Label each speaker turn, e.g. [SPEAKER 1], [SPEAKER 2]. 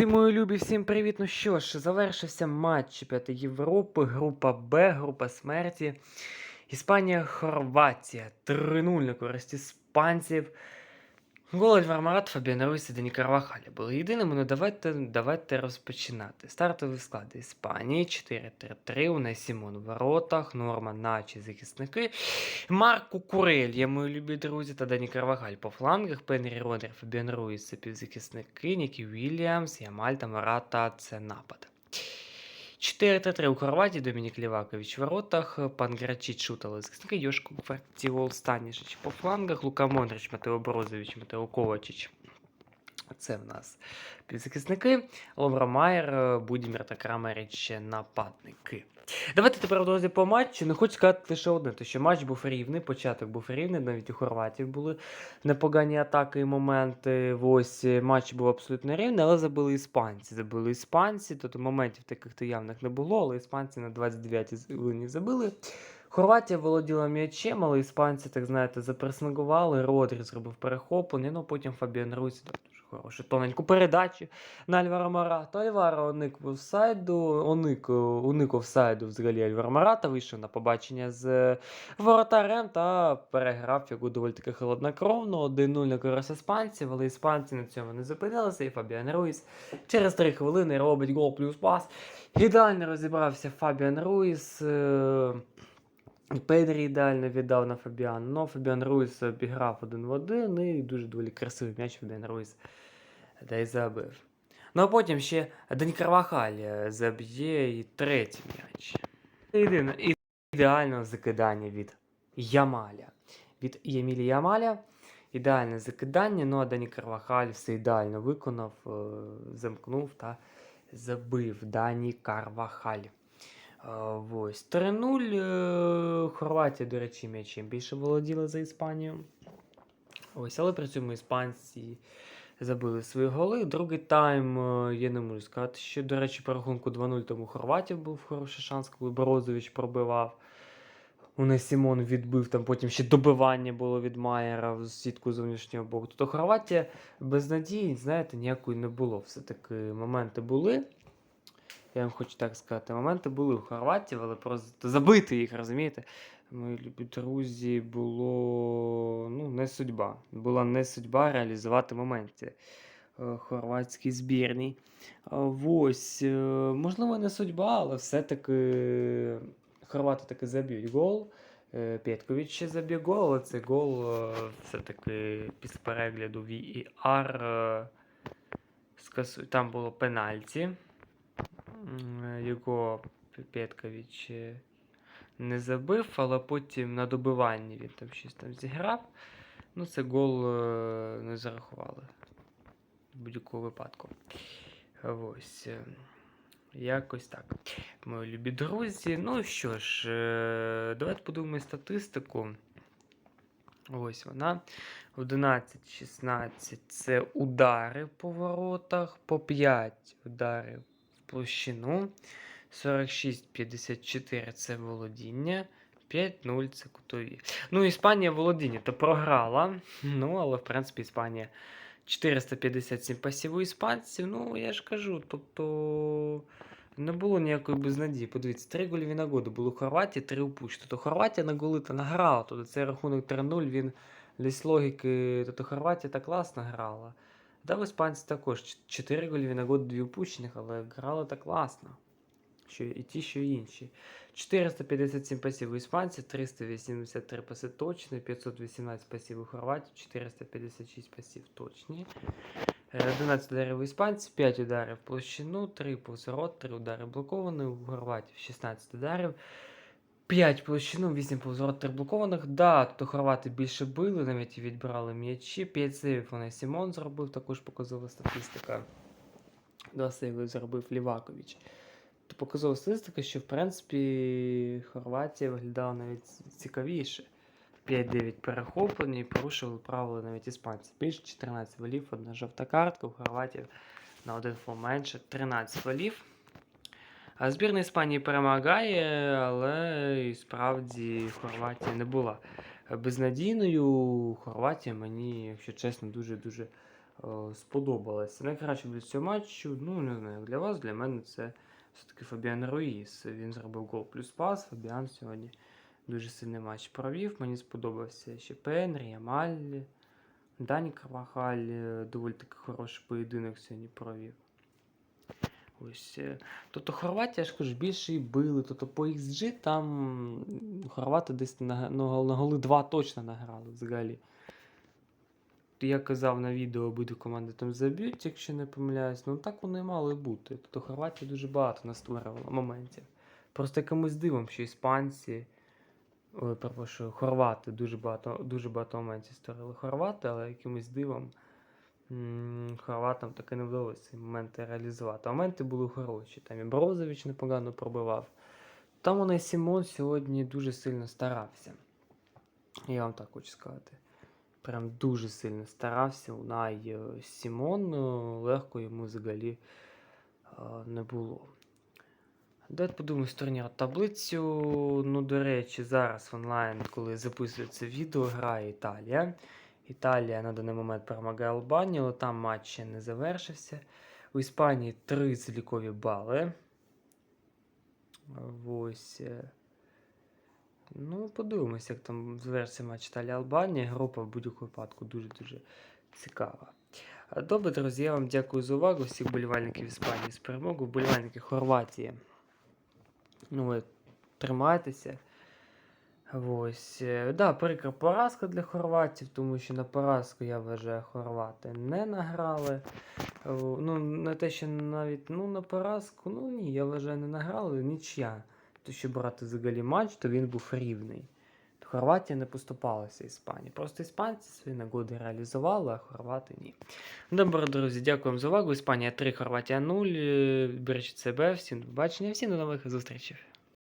[SPEAKER 1] Всі мої любі, всім привіт. Ну що ж, завершився матч чемпіонату Європи, група Б, група смерті. Іспанія, Хорватія. 3-0 на користь іспанців. Гол Альвар Фабіан і Дані Карвахаля були єдиними. Ну давайте, давайте розпочинати. Стартовий склад Іспанії 4-3-3. У нас Сімон в воротах, Норма, Начі, захисники. Марко Курелья, мої любі друзі, та Дані Карвахаль по флангах, Пенрі Родер, Фабіан Руїс це півзахисники, Нікі Вільямс, Ямаль та Марата це напад. 4-3 у Хорватії, Домінік Лівакович в воротах, пан Грачич Шутали захисники, Йошко Фертівол Станішич по флангах, Лука Мондрич, Матео Брозович, Матео Ковачич. Це в нас півзахисники, Ловра Майер, е, Будімір та Крамерич нападники. Давайте тепер друзі по матчу. Не хочу сказати лише одне, то що матч був рівний, початок був рівний, навіть у Хорватів були непогані атаки і моменти. Ось е, матч був абсолютно рівний, але забили іспанці. Забили іспанці, тобто моментів таких то явних не було, але іспанці на 29-й хвилині забили. Хорватія володіла м'ячем, але іспанці, так знаєте, запресингували. Родрі зробив перехоплення, ну потім Фабіан дуже хорошу тоненьку передачу на Альвара Марата. Альвара уник в офсайду, уник, уник офсайду взагалі Альвара Марата, вийшов на побачення з е, воротарем та переграв яку доволі таки холоднокровно. 1-0 на користь іспанців, але іспанці на цьому не зупинилися, і Фабіан Руїс через 3 хвилини робить гол плюс пас. Ідеально розібрався Фабіан Руїс. е, Педрі ідеально віддав на. Ну, Фабіан Руїс обіграв один в один і дуже доволі красивий м'яч Фабіан Руїс та й забив. Ну а потім ще Дані Карвахаль е, заб'є і третій м'яч. Ідеальне закидання від Ямаля. Від Ямілі Ямаля. Ідеальне закидання, ну а Дані Карвахаль все ідеально виконав, е, замкнув та забив Дані Карвахаль. Ось 3-0. е, Хорватія, до речі, м'ячем більше володіла за Іспанію. Ось, але при цьому іспанці забили свої голи. Другий тайм, е, я не можу сказати, що, до речі, по рахунку 2-0 тому Хорватів був хороший шанс, коли Борозович пробивав. У нас Сімон відбив, там потім ще добивання було від Майера в сітку зовнішнього боку. Тобто Хорватія без надії, знаєте, ніякої не було. Все-таки моменти були. Я вам хочу так сказати, моменти були у Хорватії, але просто забити їх, розумієте? Мої любі друзі, було не судьба. Була не судьба реалізувати моменти е, хорватській збірній. Ось, е, можливо, не судьба, але все-таки хорвати таки заб'ють гол. Е, Петкович ще заб'є гол, але цей гол е, все-таки після перегляду VAR е. Там було пенальті. Його П- Петкович е, не забив, але потім на добиванні він там щось там зіграв. Ну, це гол е, не зарахували в будь-якому випадку. Ось. е, Якось так. Мої любі друзі. Ну що ж, е, давайте подумаємо статистику. Ось вона. 11-16 це удари по воротах, по 5 ударів в площину. 46-54 це володіння. 5-0 це кутові. Ну, Іспанія володіння то програла. Ну, але в принципі Іспанія 457 пасів у іспанців. Ну, я ж кажу, тобто не було ніякої безнадії. Подивіться, 3 гольові нагоди було у Хорватії, 3 упущені. Тобто Хорватія на голи та награла. Тобто цей рахунок 3-0, він десь логіки. Тобто Хорватія так класно грала. Да, в іспанці також 4 гольові нагоди, 2 упущених, але грали так класно. Що і ті, що інші. 457 пасів у іспанців, 383 паси точні, 518 пасів у Хорватії, 456 пасів точні. Е, 11 ударів у іспанців, 5 ударів в площину, 3 повзорот, 3 удари блоковані, у Хорватії 16 ударів. 5 площину, 8 повзорот, 3 блокованих. Да, то хорвати більше били, навіть відбирали м'ячі. 5 сейвів вони Сімон зробив, також показова статистика. Два сейви зробив Лівакович. То показова статистика, що в принципі Хорватія виглядала навіть цікавіше. 5-9 перехоплення і порушили правила навіть іспанці. Більше 14 валів, одна жовта картка, у Хорватів на один фол менше 13 валів. А збірна Іспанії перемагає, але і справді Хорватія не була безнадійною. Хорватія мені, якщо чесно, дуже-дуже е, сподобалося. Найкраще для цього матчу, ну не знаю, для вас, для мене це все-таки Фабіан Руїс. Він зробив гол плюс пас. Фабіан сьогодні дуже сильний матч провів. Мені сподобався ще Пенрі, Ямаль, Дані Карвахаль. е, Доволі таки хороший поєдинок сьогодні провів. Ось. е, Тобто Хорватія, ж кажу, більше і били. Тобто по XG там хорвати десь на, на, на голи 2 точно награли взагалі. Я казав на відео, обидві команди там заб'ють, якщо не помиляюсь. Ну так воно і мало бути. Тобто Хорватія дуже багато настворювала моментів. Просто якимось дивом, що іспанці. Ой, перепрошую, хорвати дуже багато, дуже багато моментів створили хорвати, але якимось дивом м, хорватам таки не вдалося ці моменти реалізувати. Моменти були хороші. Там і Брозович непогано пробивав. Там вона і Сімон сьогодні дуже сильно старався. Я вам так хочу сказати. Прям дуже сильно старався. Унай е, Сімон е, легко йому взагалі е, не було. Давайте подивимось турнір таблицю. Ну, до речі, зараз в онлайн, коли записую це відео, грає Італія. Італія на даний момент перемагає Албанію, але там матч ще не завершився. У Іспанії три залікові бали. Ось. Ну, подивимося, як там завершиться матч Італія-Албанія. Група в будь-якому випадку дуже-дуже цікава. Добре, друзі, я вам дякую за увагу. Всіх вболівальників Іспанії з перемогою, вболівальники Хорватії. Ну, ви тримайтеся. Ось. е, Да, прикра поразка для хорватів, тому що на поразку, я вважаю, хорвати не награли. Ну, на те, що навіть ну, на поразку, ну ні, я вважаю, не награли, нічия. То, що брати взагалі матч, то він був рівний. Хорватія не поступалася Іспанії. Просто іспанці свої нагоди реалізували, а хорвати ні. Добре, друзі, дякую вам за увагу. Іспанія 3, Хорватія 0. Бережіть себе, всім побачення, всім до нових зустрічей.